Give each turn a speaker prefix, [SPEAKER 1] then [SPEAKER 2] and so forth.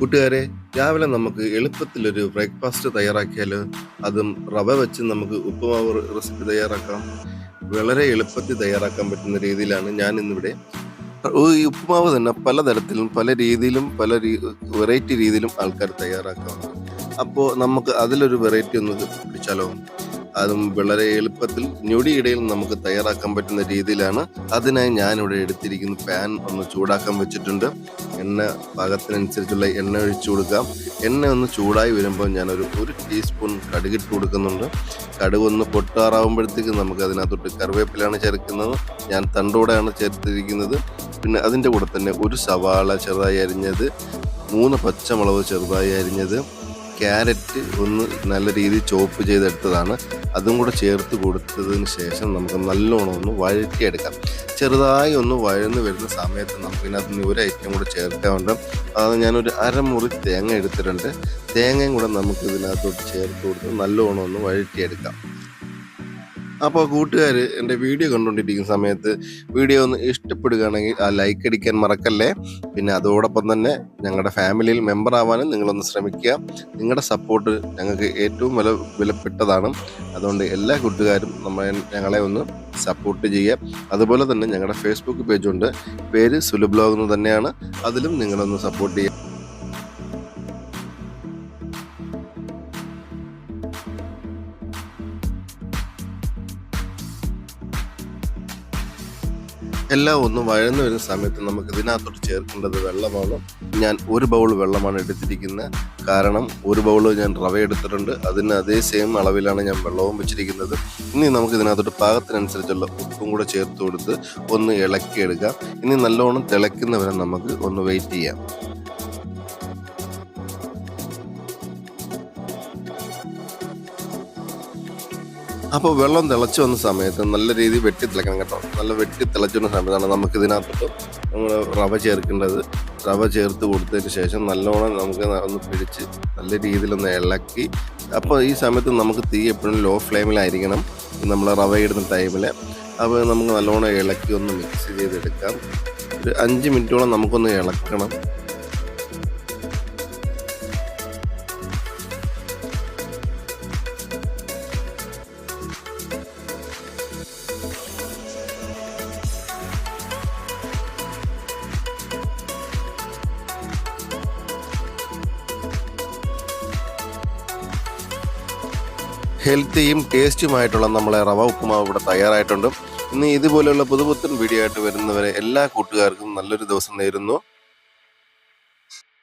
[SPEAKER 1] കൂട്ടുകാരെ രാവിലെ നമുക്ക് എളുപ്പത്തിലൊരു ബ്രേക്ക്ഫാസ്റ്റ് തയ്യാറാക്കിയാൽ അതും റവ വെച്ച് നമുക്ക് ഉപ്പുമാവ് റെസിപ്പി തയ്യാറാക്കാം. വളരെ എളുപ്പത്തിൽ തയ്യാറാക്കാൻ പറ്റുന്ന രീതിയിലാണ് ഞാൻ ഇന്നിവിടെ ഈ ഉപ്പുമാവ് തന്നെ പലതരത്തിലും പല രീതിയിലും പല വെറൈറ്റി രീതിയിലും ആൾക്കാർ തയ്യാറാക്കാം അപ്പോൾ നമുക്ക് അതിലൊരു വെറൈറ്റി ഒന്ന് പിടിച്ചാലോ? അതും വളരെ എളുപ്പത്തിൽ ഞൊടിയിടയിൽ നമുക്ക് തയ്യാറാക്കാൻ പറ്റുന്ന രീതിയിലാണ്. അതിനായി ഞാനിവിടെ എടുത്തിരിക്കുന്ന പാൻ ഒന്ന് ചൂടാക്കാൻ വെച്ചിട്ടുണ്ട്. എണ്ണ പാകത്തിനനുസരിച്ചുള്ള എണ്ണ ഒഴിച്ചു കൊടുക്കാം. എണ്ണ ഒന്ന് ചൂടായി വരുമ്പോൾ ഞാനൊരു ഒരു ടീസ്പൂൺ കടുകിട്ട് കൊടുക്കുന്നുണ്ട്. കടുക് ഒന്ന് പൊട്ടാറാവുമ്പോഴത്തേക്ക് നമുക്ക് അതിനകത്തോട്ട് കറിവേപ്പിലാണ് ചേർക്കുന്നത്. ഞാൻ തണ്ടോടെയാണ് ചേർത്തിരിക്കുന്നത്. പിന്നെ അതിന്റെ കൂടെ തന്നെ ഒരു സവാള ചെറുതായി അരിഞ്ഞത് മൂന്ന് പച്ചമുളക് ചെറുതായി അരിഞ്ഞത് ക്യാരറ്റ് ഒന്ന് നല്ല രീതിയിൽ ചോപ്പ് ചെയ്തെടുത്തതാണ്. അതും കൂടെ ചേർത്ത് കൊടുത്തതിന് ശേഷം നമുക്ക് നല്ലോണം ഒന്ന് വഴറ്റിയെടുക്കാം. ചെറുതായി ഒന്ന് വഴന്ന് വരുന്ന സമയത്ത് നമുക്ക് ഇതിനകത്ത് നിന്ന് ഒരു ഐറ്റം കൂടെ ചേർക്കാറുണ്ട് അത് ഞാനൊരു അരമുറി തേങ്ങ എടുത്തിട്ടുണ്ട്. തേങ്ങയും കൂടെ നമുക്ക് ഇതിനകത്തോട്ട് ചേർത്ത് കൊടുത്ത് നല്ലോണം ഒന്ന് വഴറ്റിയെടുക്കാം. അപ്പോൾ കൂട്ടുകാർ എന്റെ വീഡിയോ കണ്ടുകൊണ്ടിരിക്കുന്ന സമയത്ത് വീഡിയോ ഒന്ന് ഇഷ്ടപ്പെടുകയാണെങ്കിൽ ആ ലൈക്ക് അടിക്കാൻ മറക്കല്ലേ? പിന്നെ അതോടൊപ്പം തന്നെ ഞങ്ങളുടെ ഫാമിലിയിൽ മെമ്പർ ആവാനും നിങ്ങളൊന്ന് ശ്രമിക്കുക. നിങ്ങളുടെ സപ്പോർട്ട് ഞങ്ങൾക്ക് ഏറ്റവും വില വിലപ്പെട്ടതാണ്. അതുകൊണ്ട് എല്ലാ കൂട്ടുകാരും നമ്മൾ ഞങ്ങളെ ഒന്ന് സപ്പോർട്ട് ചെയ്യുക. അതുപോലെ തന്നെ ഞങ്ങളുടെ ഫേസ്ബുക്ക് പേജുണ്ട് പേര് സുലു ബ്ലോഗ് എന്ന് തന്നെയാണ്. അതിലും നിങ്ങളൊന്ന് സപ്പോർട്ട് ചെയ്യുക. എല്ലാം ഒന്ന് വഴന്നു വരുന്ന സമയത്ത് നമുക്ക് ഇതിനകത്തോട്ട് ചേർക്കേണ്ടത് വെള്ളമാണ്. ഞാൻ ഒരു ബൗൾ വെള്ളമാണ് എടുത്തിരിക്കുന്നത് കാരണം ഒരു ബൗൾ ഞാൻ റവ എടുത്തിട്ടുണ്ട്. അതിന് അതേ സെയിം അളവിലാണ് ഞാൻ വെള്ളവും വെച്ചിരിക്കുന്നത്. ഇനി നമുക്ക് ഇതിനകത്തോട്ട് പാകത്തിനനുസരിച്ചുള്ള ഉപ്പും കൂടെ ചേർത്ത് കൊടുത്ത് ഒന്ന് ഇളക്കിയെടുക്കാം. ഇനി നല്ലോണം തിളയ്ക്കുന്നവരെ നമുക്ക് ഒന്ന് വെയിറ്റ് ചെയ്യാം. അപ്പോൾ വെള്ളം തിളച്ചു വന്ന സമയത്ത് നല്ല രീതിയിൽ വെട്ടി തിളക്കണം കേട്ടോ. നല്ല വെട്ടി തിളച്ചു വന്ന സമയത്താണ് നമുക്ക് ഇതിനകത്തോട്ട് നമ്മൾ റവ ചേർക്കേണ്ടത്. റവ ചേർത്ത് കൊടുത്തതിന് ശേഷം നല്ലോണം നമുക്ക് ഒന്ന് പിടിച്ച് നല്ല രീതിയിലൊന്ന് ഇളക്കി. അപ്പോൾ ഈ സമയത്ത് നമുക്ക് തീ എപ്പോഴും ലോ ഫ്ലെയിമിലായിരിക്കണം നമ്മൾ റവ ഇടുന്ന ടൈമിൽ അപ്പോൾ നമുക്ക് നല്ലോണം ഇളക്കി ഒന്ന് മിക്സ് ചെയ്തെടുക്കാം. ഒരു അഞ്ച് മിനിറ്റോളം നമുക്കൊന്ന് ഇളക്കണം. ഹെൽത്തിയും ടേസ്റ്റുമായിട്ടുള്ള നമ്മളെ റവ ഉപ്പുമാവ് ഇവിടെ തയ്യാറായിട്ടുണ്ട്. ഇനി ഇതുപോലെയുള്ള പുതുപുത്തൻ വീഡിയോ ആയിട്ട് വരുന്നവരെ എല്ലാ കൂട്ടുകാർക്കും നല്ലൊരു ദിവസം നേരുന്നു.